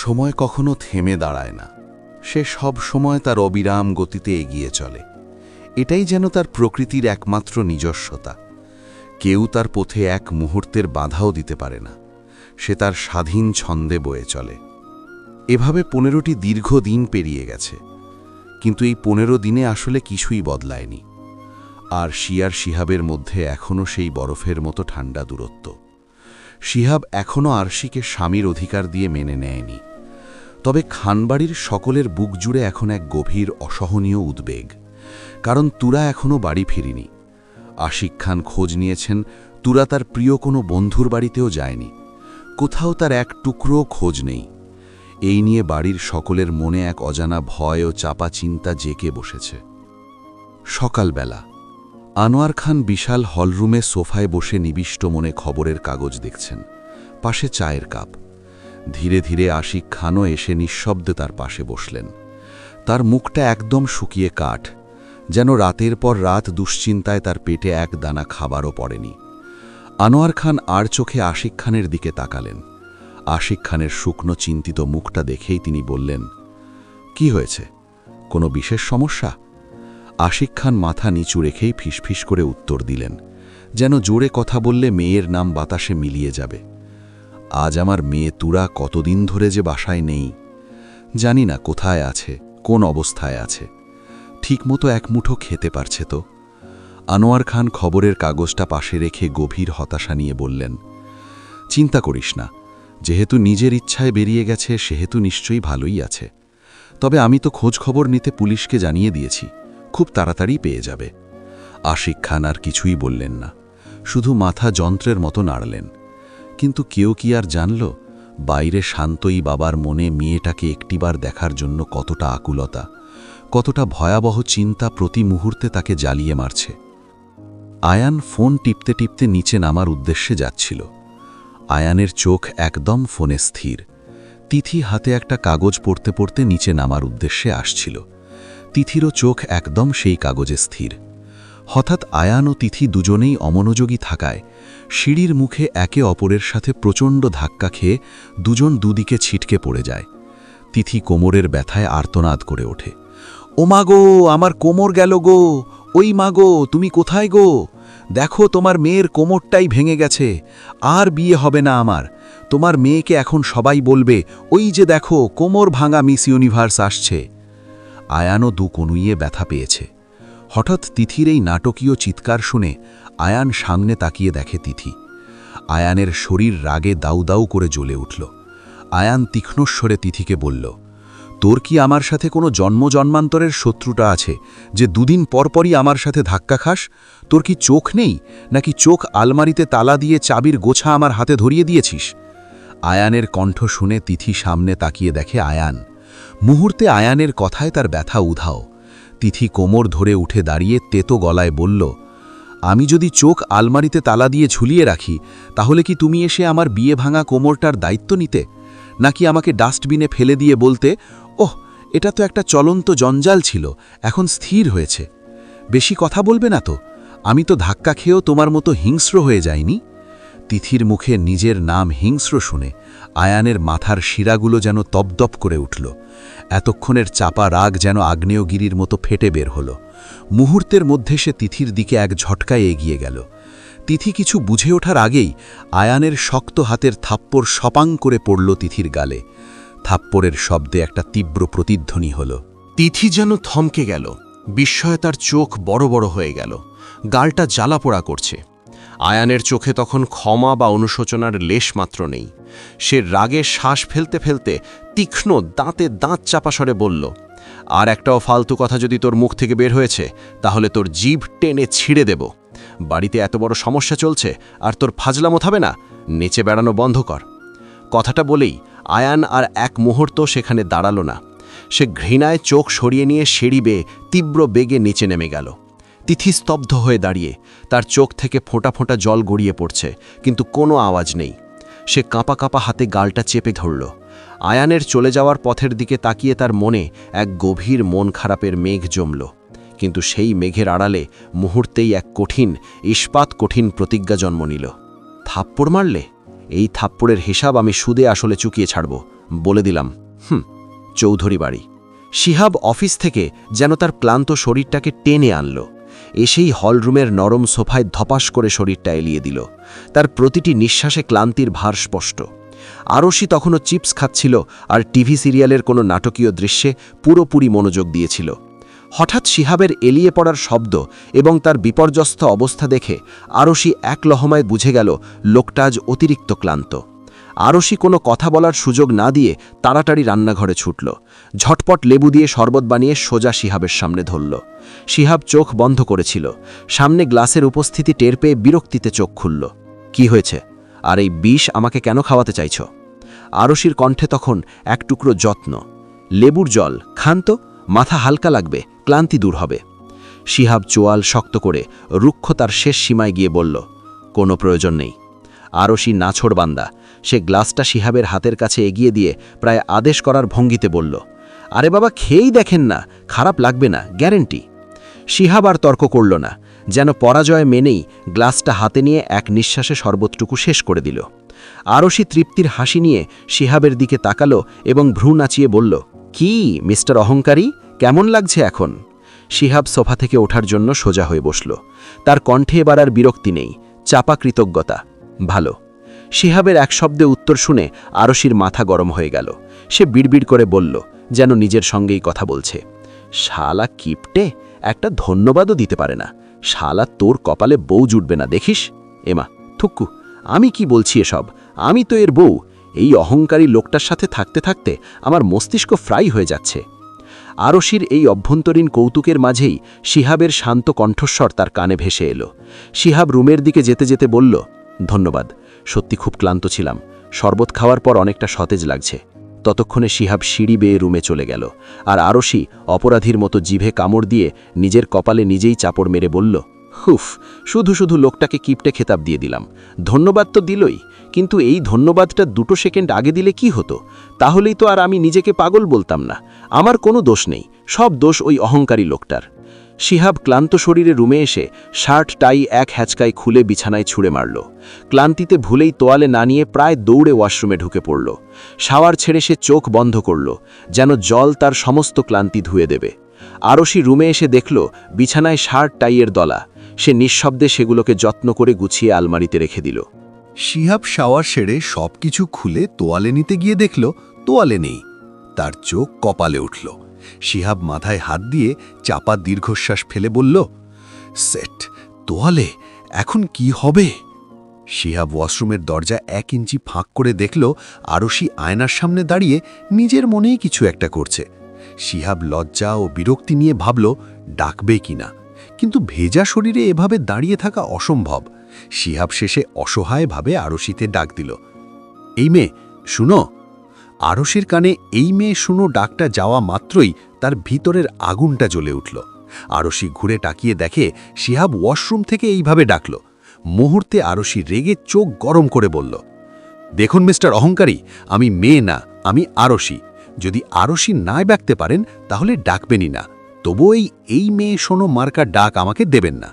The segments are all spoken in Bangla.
সময় কখনো থেমে দাঁড়ায় না। সে সব সময় তার অবিরাম গতিতে এগিয়ে চলে। এটাই যেন তার প্রকৃতির একমাত্র নিজস্বতা। কেউ তার পথে এক মুহূর্তের বাধাও দিতে পারে না। সে তার স্বাধীন ছন্দে বয়ে চলে। এভাবে পনেরোটি দীর্ঘ দিন পেরিয়ে গেছে। কিন্তু এই পনেরো দিনে আসলে কিছুই বদলায়নি। আর শিয়ার শিহাবের মধ্যে এখনও সেই বরফের মতো ঠান্ডা দূরত্ব। শিহাব এখনও আরশিকে স্বামীর অধিকার দিয়ে মেনে নেয়নি। তবে খানবাড়ির সকলের বুক জুড়ে এখন এক গভীর অসহনীয় উদ্বেগ। কারণ তুরা এখনও বাড়ি ফিরিনি। আশিক খান খোঁজ নিয়েছেন, তুরা তার প্রিয় কোনো বন্ধুর বাড়িতেও যায়নি। কোথাও তার এক টুকরো খোঁজ নেই। এই নিয়ে বাড়ির সকলের মনে এক অজানা ভয় ও চাপা চিন্তা জেকে বসেছে। সকালবেলা, আনোয়ার খান বিশাল হলরুমে সোফায় বসে নিবিষ্ট মনে খবরের কাগজ দেখছেন। পাশে চায়ের কাপ। ধীরে ধীরে আশিক খানও এসে নিঃশব্দে তার পাশে বসলেন। তার মুখটা একদম শুকিয়ে কাঠ, যেন রাতের পর রাত দুশ্চিন্তায় তার পেটে এক দানা খাবারও পড়েনি। আনোয়ার খান আর চোখে আশিক খানের দিকে তাকালেন। আশিক খানের শুকনো চিন্তিত মুখটা দেখেই তিনি বললেন, কি হয়েছে? কোনো বিশেষ সমস্যা? আশিক খান মাথা নিচু রেখেই ফিসফিস করে উত্তর দিলেন, যেন জোরে কথা বললে মেয়ের নাম বাতাসে মিলিয়ে যাবে। আজ আমার মেয়ে তুরা কতদিন ধরে যে বাসায় নেই, জানি না কোথায় আছে, কোন অবস্থায় আছে। ঠিকমতো এক মুঠো খেতে পারছে তো। আনোয়ার খান খবরের কাগজটা পাশে রেখে গভীর হতাশা নিয়ে বললেন, চিন্তা করিস না, যেহেতু নিজের ইচ্ছায় বেরিয়ে গেছে, সেহেতু নিশ্চয়ই ভালোই আছে। তবে আমি তো খোঁজ খবর নিতে পুলিশকে জানিয়ে দিয়েছি, খুব তাড়াতাড়ি পেয়ে যাবে। আশিক খান আর কিছুই বললেন না, শুধু মাথা যন্ত্রের মতো নাড়লেন। কিন্তু কেউ কি আর জানল? বাইরে শান্তই বাবার মনে মেয়েটাকে একটিবার দেখার জন্য কতটা আকুলতা, কতটা ভয়াবহ চিন্তা প্রতি মুহূর্তে তাকে জ্বালিয়ে মারছে। আয়ান ফোন টিপতে টিপতে নিচে নামার উদ্দেশ্যে যাচ্ছিল। আয়ানের চোখ একদম ফোনে স্থির। তিথি হাতে একটা কাগজ পড়তে পড়তে নিচে নামার উদ্দেশ্যে আসছিল। তিথিরও চোখ একদম সেই কাগজে স্থির। হঠাৎ আয়ান ও তিথি দুজনেই অমনোযোগী থাকায় সিঁড়ির মুখে একে অপরের সাথে প্রচণ্ড ধাক্কা খেয়ে দুজন দুদিকে ছিটকে পড়ে যায়। তিথি কোমরের ব্যথায় আর্তনাদ করে ওঠে। ও মা গো, আমার কোমর গেল গো। ওই মা গো, তুমি কোথায় গো? দেখো, তোমার মেয়ের কোমরটাই ভেঙে গেছে। আর বিয়ে হবে না আমার। তোমার মেয়েকে এখন সবাই বলবে, ওই যে দেখো, কোমর ভাঙা মিস ইউনিভার্স আসছে। আয়ানও দু কনুইয়ে ব্যথা পেয়েছে। হঠাৎ তিথির এই নাটকীয় চিৎকার শুনে আয়ান সামনে তাকিয়ে দেখে তিথি। আয়ানের শরীর রাগে দাউ দাউ করে জ্বলে উঠল। আয়ান তীক্ষ্ণস্বরে তিথিকে বলল, তোর কি আমার সাথে কোনো জন্ম জন্মান্তরের শত্রুটা আছে যে দুদিন পরপরই আমার সাথে ধাক্কা খাস? তোর কি চোখ নেই? নাকি চোখ আলমারিতে তালা দিয়ে চাবির গোছা আমার হাতে ধরিয়ে দিয়েছিস? আয়ানের কণ্ঠ শুনে তিথি সামনে তাকিয়ে দেখে আয়ান। মুহূর্তে আয়ানের কথায় তার ব্যথা উধাও। তিথি কোমর ধরে উঠে দাঁড়িয়ে তেতো গলায় বলল, আমি যদি চোখ আলমারিতে তালা দিয়ে ঝুলিয়ে রাখি, তাহলে কি তুমি এসে আমার বিয়ে ভাঙা কোমরটার দায়িত্ব নিতে? নাকি আমাকে ডাস্টবিনে ফেলে দিয়ে বলতে, ওহ, এটা তো একটা চলন্ত জঞ্জাল ছিল, এখন স্থির হয়েছে। বেশি কথা বলবে না তো, আমি তো ধাক্কা খেয়েও তোমার মতো হিংস্র হয়ে যাইনি তিথির মুখে নিজের নাম হিংস্র শুনে আয়ানের মাথার শিরাগুলো যেন তপদপ করে উঠল। এতক্ষণের চাপা রাগ যেন আগ্নেয়গিরির মতো ফেটে বের হল। মুহূর্তের মধ্যে সে তিথির দিকে এক ঝটকায় এগিয়ে গেল। তিথি কিছু বুঝে ওঠার আগেই আয়ানের শক্ত হাতের থাপ্পড় সপাং করে পড়ল তিথির গালে। থাপ্পড়ের শব্দে একটা তীব্র প্রতিধ্বনি হল। তিথি যেন থমকে গেল। বিস্ময়ে তার চোখ বড় বড় হয়ে গেল। গালটা জ্বালাপোড়া করছে। আয়ানের চোখে তখন ক্ষমা বা অনুশোচনার লেশ মাত্র নেই। সে রাগে শ্বাস ফেলতে ফেলতে তীক্ষ্ণ দাঁতে দাঁত চাপাসরে বলল, আর একটাও ফালতু কথা যদি তোর মুখ থেকে বের হয়েছে, তাহলে তোর জিভ টেনে ছিঁড়ে দেব। বাড়িতে এত বড় সমস্যা চলছে, আর তোর ফাজলামো থাবে না। নেচে বেড়ানো বন্ধ কর কথাটা বলেই আয়ান আর এক মুহূর্ত সেখানে দাঁড়াল না। সে ঘৃণায় চোখ সরিয়ে নিয়ে সিঁড়ি বেয়ে তীব্র বেগে নিচে নেমে গেল। তিথি স্তব্ধ হয়ে দাঁড়িয়ে তার চোখ থেকে ফোঁটা ফোঁটা জল গড়িয়ে পড়ছে, কিন্তু কোনো আওয়াজ নেই। সে কাঁপা কাঁপা হাতে গালটা চেপে ধরল। আয়ানের চলে যাওয়ার পথের দিকে তাকিয়ে তার মনে এক গভীর মন খারাপের মেঘ জমল। কিন্তু সেই মেঘের আড়ালে মুহূর্তেই এক কঠিন, ইস্পাত কঠিন প্রতিজ্ঞা জন্ম নিল। থাপ্পড় মারলে? এই থাপ্পড়ের হিসাব আমি সুদে আসলে চুকিয়ে ছাড়ব, বলে দিলাম। হুম, চৌধুরী বাড়ি। শিহাব অফিস থেকে যেন তার ক্লান্ত শরীরটাকে টেনে আনল। এসেই হলরুমের নরম সোফায় ধপাস করে শরীরটা এলিয়ে দিল। তার প্রতিটি নিঃশ্বাসে ক্লান্তির ভার স্পষ্ট। আরশি তখনও চিপস খাচ্ছিল আর টিভি সিরিয়ালের কোনো নাটকীয় দৃশ্যে পুরোপুরি মনোযোগ দিয়েছিল। হঠাৎ শিহাবের এলিয়ে পড়ার শব্দ এবং তার বিপর্যস্ত অবস্থা দেখে আরশি এক লহমায় বুঝে গেল, লোকটা আজ অতিরিক্ত ক্লান্ত। আরশি কোনো কথা বলার সুযোগ না দিয়ে তাড়াতাড়ি রান্নাঘরে ছুটল। ঝটপট লেবু দিয়ে শরবত বানিয়ে সোজা শিহাবের সামনে ধরল। শিহাব চোখ বন্ধ করেছিল। সামনে গ্লাসের উপস্থিতি টের পেয়ে বিরক্তিতে চোখ খুলল। কি হয়েছে? আর এই বিষ আমাকে কেন খাওয়াতে চাইছ? আরশির কণ্ঠে তখন এক টুকরো যত্ন। লেবুর জল, খান তো। মাথা হালকা লাগবে, ক্লান্তি দূর হবে। শিহাব চোয়াল শক্ত করে রুক্ষ তার শেষ সীমায় গিয়ে বলল, কোনো প্রয়োজন নেই। আরশি নাছোড় বান্দা সে গ্লাসটা শিহাবের হাতের কাছে এগিয়ে দিয়ে প্রায় আদেশ করার ভঙ্গিতে বলল, আরে বাবা, খেয়েই দেখেন না, খারাপ লাগবে না, গ্যারেন্টি। শিহাব আর তর্ক করল না, যেন পরাজয় মেনেই গ্লাসটা হাতে নিয়ে এক নিঃশ্বাসে শরবতটুকু শেষ করে দিল। আরশি তৃপ্তির হাসি নিয়ে শিহাবের দিকে তাকালো এবং ভ্রু নাচিয়ে বলল, কি, মিস্টার অহংকারী? কেমন লাগছে এখন? শিহাব সোফা থেকে ওঠার জন্য সোজা হয়ে বসল। তার কণ্ঠে এবার আর বিরক্তি নেই, চাপা কৃতজ্ঞতা। ভালো। শিহাবের এক শব্দে উত্তর শুনে আরশির মাথা গরম হয়ে গেল। সে বিড়বিড় করে বলল, যেন নিজের সঙ্গেই কথা বলছে। শালা কিপটে, একটা ধন্যবাদও দিতে পারে না। শালা তোর কপালে বউ জুটবে না, দেখিস? এমা থুক্কু আমি কি বলছি এসব? আমি তো এর বউ। এই অহংকারী লোকটার সাথে থাকতে থাকতে আমার মস্তিষ্ক ফ্রাই হয়ে যাচ্ছে। আরশির এই অভ্যন্তরীণ কৌতুকের মাঝেই শিহাবের শান্ত কণ্ঠস্বর তার কানে ভেসে এলো। শিহাব রুমের দিকে যেতে যেতে বলল, ধন্যবাদ। সত্যি খুব ক্লান্ত ছিলাম। শরবত খাওয়ার পর অনেকটা সতেজ লাগছে। ততক্ষণে শিহাব সিঁড়ি বেয়ে রুমে চলে গেল। আর আরশি অপরাধীর মতো জিভে কামড় দিয়ে নিজের কপালে নিজেই চাপড় মেরে বলল, হুফ, শুধু শুধু লোকটাকে কিপটে খেতাব দিয়ে দিলাম। ধন্যবাদ তো দিলই, কিন্তু এই ধন্যবাদটা দুটো সেকেন্ড আগে দিলে কি হতো? তাহলেই তো আর আমি নিজেকে পাগল বলতাম না। আমার কোনো দোষ নেই, সব দোষ ওই অহংকারী লোকটার। শিহাব ক্লান্ত শরীরে রুমে এসে শার্ট, টাই এক হ্যাচকায় খুলে বিছানায় ছুঁড়ে মারল। ক্লান্তিতে ভুলেই তোয়ালে না নিয়ে প্রায় দৌড়ে ওয়াশরুমে ঢুকে পড়ল। শাওয়ার ছেড়ে সে চোখ বন্ধ করল, যেন জল তার সমস্ত ক্লান্তি ধুয়ে দেবে। আরশি রুমে এসে দেখল, বিছানায় শার্ট, টাইয়ের দলা। সে নিঃশব্দে সেগুলোকে যত্ন করে গুছিয়ে আলমারিতে রেখে দিল। শিহাব শাওয়ার সেরে সবকিছু খুলে তোয়ালে নিতে গিয়ে দেখল, তোয়ালে নেই। তার চোখ কপালে উঠল। শিহাব মাথায় হাত দিয়ে চাপা দীর্ঘশ্বাস ফেলে বলল, সেট, তোয়ালে, এখন কি হবে? শিহাব ওয়াশরুমের দরজা এক ইঞ্চি ফাঁক করে দেখল, আরশি আয়নার সামনে দাঁড়িয়ে নিজের মনেই কিছু একটা করছে। শিহাব লজ্জা ও বিরক্তি নিয়ে ভাবল, ডাকবে কিনা কিন্তু ভেজা শরীরে এভাবে দাঁড়িয়ে থাকা অসম্ভব। শিহাব শেষে অসহায়ভাবে আরশিতে ডাক দিল, এই মেয়ে, শুনো আরশির কানে এই মেয়ে শুনো ডাকটা যাওয়া মাত্রই তার ভিতরের আগুনটা জ্বলে উঠল। আরশি ঘুরে টাকিয়ে দেখে শিহাব ওয়াশরুম থেকে এইভাবে ডাকল। মুহূর্তে আরশি রেগে চোখ গরম করে বলল, দেখুন মিস্টার অহংকারী, আমি মেয়ে না, আমি আরশি। যদি আরশি নাই ডাকতে পারেন, তাহলে ডাকবেনই না। তবুও এই এই মেয়ে শোনো মার্কা ডাক আমাকে দেবেন না।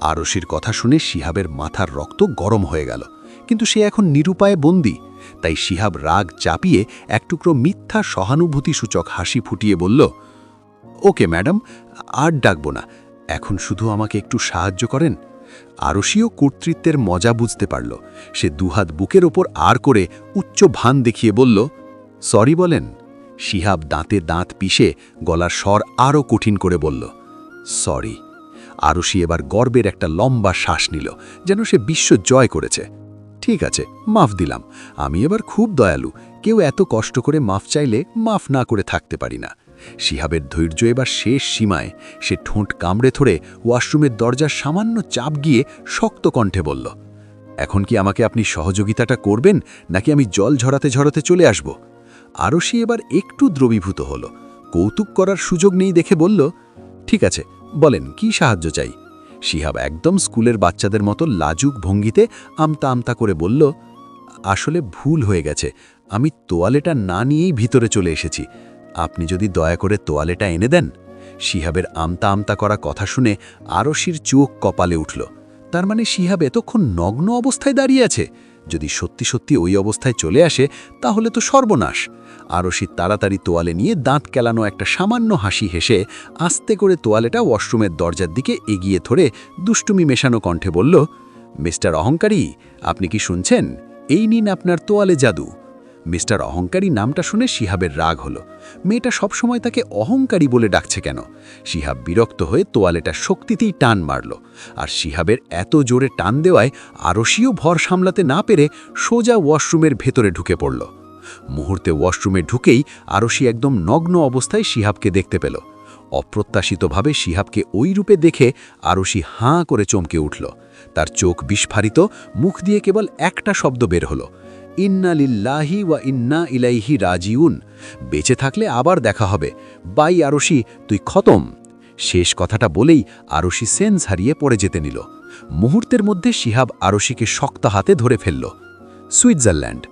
আরশির কথা শুনে শিহাবের মাথার রক্ত গরম হয়ে গেল। কিন্তু সে এখন নিরুপায়ে বন্দী। তাই শিহাব রাগ চাপিয়ে এক টুকরো মিথ্যা সহানুভূতিসূচক হাসি ফুটিয়ে বলল, ওকে, ম্যাডাম, আর ডাকবো না। এখন শুধু আমাকে একটু সাহায্য করেন। আরশিও কর্তৃত্বের মজা বুঝতে পারল। সে দুহাত বুকের ওপর আর করে উচ্চ ভান দেখিয়ে বলল, সরি বলেন। শিহাব দাঁতে দাঁত পিষে গলার স্বর আরও কঠিন করে বলল, সরি। আরশি এবার গর্বের একটা লম্বা শ্বাস নিল, যেন সে বিশ্ব জয় করেছে। ঠিক আছে, মাফ দিলাম। আমি এবার খুব দয়ালু, কেউ এত কষ্ট করে মাফ চাইলে মাফ না করে থাকতে পারি না। শিহাবের ধৈর্য এবার শেষ সীমায়, সে ঠোঁট কামড়ে ধরে ওয়াশরুমের দরজার সামান্য চাপ গিয়ে শক্ত কণ্ঠে বলল, এখন কি আমাকে আপনি সহযোগিতাটা করবেন, নাকি আমি জল ঝরাতে ঝরাতে চলে আসব? আরও সে এবার একটু দ্রবীভূত হলো, কৌতুক করার সুযোগ নেই দেখে বলল, ঠিক আছে, বলেন, কি সাহায্য চাই? শিহাব একদম স্কুলের বাচ্চাদের মতো লাজুক ভঙ্গিতে আমতা আমতা করে বলল, আসলে ভুল হয়ে গেছে। আমি তোয়ালেটা না নিয়েই ভিতরে চলে এসেছি। আপনি যদি দয়া করে তোয়ালেটা এনে দেন? শিহাবের আমতা আমতা করা কথা শুনে আরশির চোখ কপালে উঠল। তার মানে শিহাব এতক্ষণ নগ্ন অবস্থায় দাঁড়িয়ে আছে। যদি সত্যি সত্যি ওই অবস্থায় চলে আসে, তাহলে তো সর্বনাশ। আরশি তাড়াতাড়ি তোয়ালে নিয়ে দাঁত কেলানো একটা সামান্য হাসি হেসে আস্তে করে তোয়ালেটা ওয়াশরুমের দরজার দিকে এগিয়ে ধরে দুষ্টুমি মেশানো কণ্ঠে বলল, মিস্টার অহংকারী, আপনি কি শুনছেন? এই নিন আপনার তোয়ালে জাদু। মিস্টার অহংকারী নামটা শুনে শিহাবের রাগ হলো। মেয়েটা সবসময় তাকে অহংকারী বলে ডাকছে কেন? শিহাব বিরক্ত হয়ে তোয়ালেটা শক্তিতেই টান মারল আর শিহাবের এত জোরে টান দেওয়ায় আরশিও ভর সামলাতে না পেরে সোজা ওয়াশরুমের ভেতরে ঢুকে পড়ল। মুহূর্তে ওয়াশরুমে ঢুকেই আরশি একদম নগ্ন অবস্থায় শিহাবকে দেখতে পেল। অপ্রত্যাশিতভাবে শিহাবকে ওই রূপে দেখে আরশি হাঁ করে চমকে উঠল। তার চোখ বিস্ফারিত, মুখ দিয়ে কেবল একটা শব্দ বের হলো। ইন্না লিল্লাহি ওয়া ইন্না ইলাইহি রাজিউন। বেঁচে থাকলে আবার দেখা হবে। বাই আরশি, তুই খতম। শেষ কথাটা বলেই আরশি সেন্স হারিয়ে পড়ে যেতে নিল। মুহূর্তের মধ্যে শিহাব আরশিকে শক্ত হাতে ধরে ফেলল। সুইজারল্যান্ড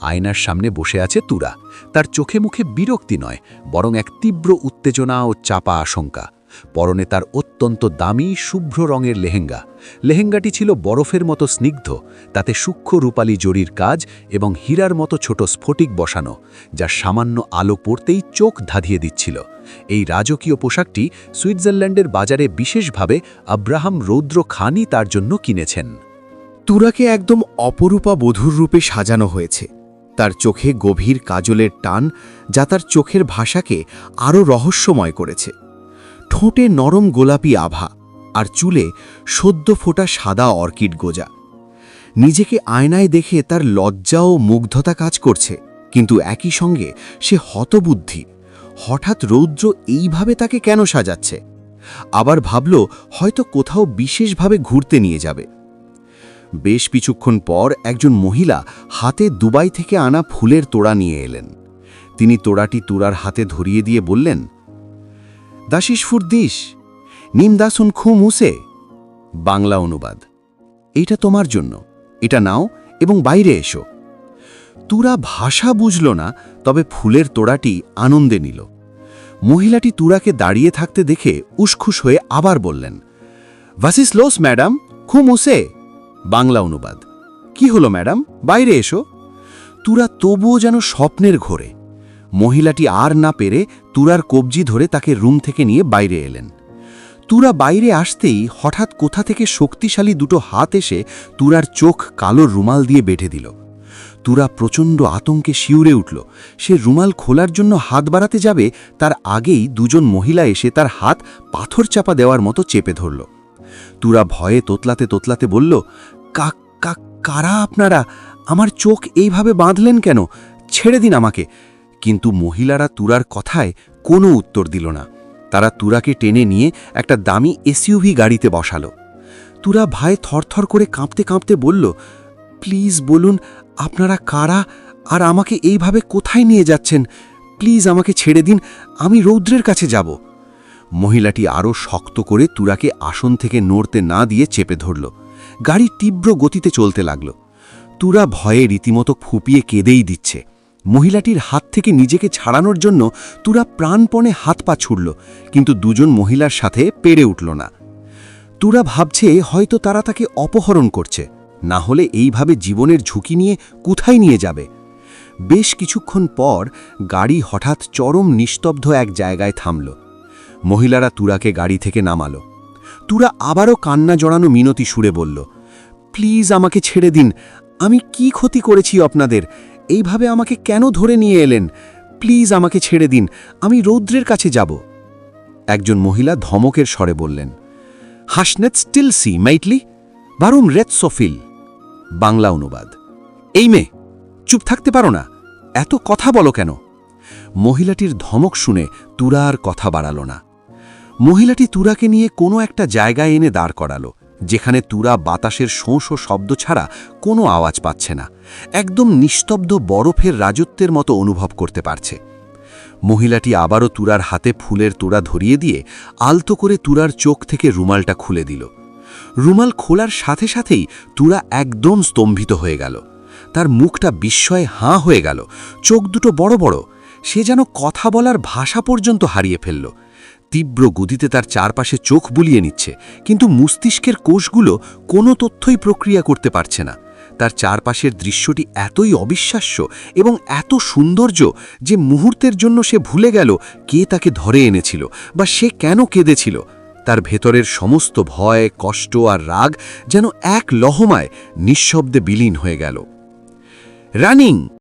আয়নার সামনে বসে আছে তুরা। তার চোখে মুখে বিরক্তি নয়, বরং এক তীব্র উত্তেজনা ও চাপা আশঙ্কা। পরনে তার অত্যন্ত দামি শুভ্র রঙের লেহেঙ্গা। লেহেঙ্গাটি ছিল বরফের মতো স্নিগ্ধ, তাতে সূক্ষ্ম রূপালী জরির কাজ এবং হীরার মতো ছোট স্ফটিক বসানো, যা সামান্য আলো পড়তেই চোখ ধাঁধিয়ে দিচ্ছিল। এই রাজকীয় পোশাকটি সুইজারল্যান্ডের বাজারে বিশেষভাবে আব্রাহাম রৌদ্র খানই তার জন্য কিনেছেন। তুরাকে একদম অপরূপা বধূর রূপে সাজানো হয়েছে। তার চোখে গভীর কাজলের টান, যা তার চোখের ভাষাকে আরও রহস্যময় করেছে। ঠোঁটে নরম গোলাপি আভা আর চুলে সদ্য ফোটা সাদা অর্কিড গোজা। নিজেকে আয়নায় দেখে তার লজ্জা ও মুগ্ধতা কাজ করছে, কিন্তু একই সঙ্গে সে হতবুদ্ধি। হঠাৎ রৌদ্র এইভাবে তাকে কেন সাজাচ্ছে? আবার ভাবল হয়তো কোথাও বিশেষভাবে ঘুরতে নিয়ে যাবে। বেশ কিছুক্ষণ পর একজন মহিলা হাতে দুবাই থেকে আনা ফুলের তোড়া নিয়ে এলেন। তিনি তোড়াটি তুরার হাতে ধরিয়ে দিয়ে বললেন দাসিস ফুরদিস নিম দাসুন খু মুসে বাংলা অনুবাদ। এইটা তোমার জন্য। এটা নাও এবং বাইরে এসো। তুরা ভাষা বুঝল না, তবে ফুলের তোড়াটি আনন্দে নিল। মহিলাটি তুরাকে দাঁড়িয়ে থাকতে দেখে উসখুস হয়ে আবার বললেন, ভাসিস লোস, ম্যাডাম, খু মুসে বাংলা অনুবাদ। কি হলো, ম্যাডাম? বাইরে এসো। তুরা তবুও যেন স্বপ্নের ঘোরে। মহিলাটি আর না পেরে তুরার কবজি ধরে তাকে রুম থেকে নিয়ে বাইরে এলেন। তুরা বাইরে আসতেই হঠাৎ কোথা থেকে শক্তিশালী দুটো হাত এসে তুরার চোখ কালো রুমাল দিয়ে বেঁধে দিল। তুরা প্রচণ্ড আতঙ্কে শিউরে উঠল। সে রুমাল খোলার জন্য হাত বাড়াতে যাবে, তার আগেই দুজন মহিলা এসে তার হাত পাথর চাপা দেওয়ার মতো চেপে ধরল। তুরা ভয়ে তোতলাতে তোতলাতে বলল কাক কাক কারা আপনারা? আমার চোখ এইভাবে বাঁধলেন কেন? ছেড়ে দিন আমাকে। কিন্তু মহিলারা তুরার কথায় কোনো উত্তর দিল না। তারা তুরাকে টেনে নিয়ে একটা দামি এসইউভি গাড়িতে বসালো। তুরা ভয়ে থরথর করে কাঁপতে কাঁপতে বলল, প্লিজ বলুন, আপনারা কারা আর আমাকে এইভাবে কোথায় নিয়ে যাচ্ছেন? প্লিজ আমাকে ছেড়ে দিন, আমি রৌদ্রের কাছে যাব। মহিলাটি আরও শক্ত করে তুরাকে আসন থেকে নড়তে না দিয়ে চেপে ধরল। গাড়ি তীব্র গতিতে চলতে লাগল। তুরা ভয়ে রীতিমতো ফুপিয়ে কেঁদেই দিচ্ছে। মহিলাটির হাত থেকে নিজেকে ছাড়ানোর জন্য তুরা প্রাণপণে হাত পা ছুড়ল, কিন্তু দুজন মহিলার সাথে পেরে উঠল না। তুরা ভাবছে হয়তো তারা তাকে অপহরণ করছে, না হলে এইভাবে জীবনের ঝুঁকি নিয়ে কোথায় নিয়ে যাবে। বেশ কিছুক্ষণ পর গাড়ি হঠাৎ চরম নিস্তব্ধ এক জায়গায় থামল। মহিলারা তুরাকে গাড়ি থেকে নামালো। তুরা আবারও কান্না জড়ানো মিনতি সুরে বলল, প্লিজ আমাকে ছেড়ে দিন, আমি কি ক্ষতি করেছি আপনাদের? এইভাবে আমাকে কেন ধরে নিয়ে এলেন? প্লিজ আমাকে ছেড়ে দিন, আমি রৌদ্রের কাছে যাব। একজন মহিলা ধমকের স্বরে বললেন, হাসনেত স্টিল সি, মাইটলি? বারুম রেত সোফিল বাংলা অনুবাদ। এই মেয়ে, চুপ থাকতে পারো না, এত কথা বলো কেন? মহিলাটির ধমক শুনে তুরা আর কথা বাড়াল না। মহিলাটি তুরাকে নিয়ে কোনো একটা জায়গায় এনে দাঁড় করালো। যেখানে তুরা বাতাসের শোঁশো শব্দ ছাড়া কোনো আওয়াজ পাচ্ছে না। একদম নিস্তব্ধ বরফের রাজত্বের মতো অনুভব করতে পারছে। মহিলাটি আবারও তুরার হাতে ফুলের তোড়া ধরিয়ে দিয়ে আলতো করে তুরার চোখ থেকে রুমালটা খুলে দিল। রুমাল খোলার সাথে সাথেই তুরা একদম স্তম্ভিত হয়ে গেল। তার মুখটা বিস্ময়ে হাঁ হয়ে গেল। চোখ দুটো বড় বড়। সে যেন কথা বলার ভাষা পর্যন্ত হারিয়ে ফেলল। তীব্র গতিতে তার চারপাশে চোখ বুলিয়ে নিচ্ছে, কিন্তু মস্তিষ্কের কোষগুলো কোনো তথ্যই প্রক্রিয়া করতে পারছে না। তার চারপাশের দৃশ্যটি এতই অবিশ্বাস্য এবং এত সৌন্দর্য যে মুহূর্তের জন্য সে ভুলে গেল কে তাকে ধরে এনেছিল বা সে কেন কেঁদেছিল। তার ভেতরের সমস্ত ভয়, কষ্ট আর রাগ যেন এক লহমায় নিঃশব্দে বিলীন হয়ে গেল। রানিং!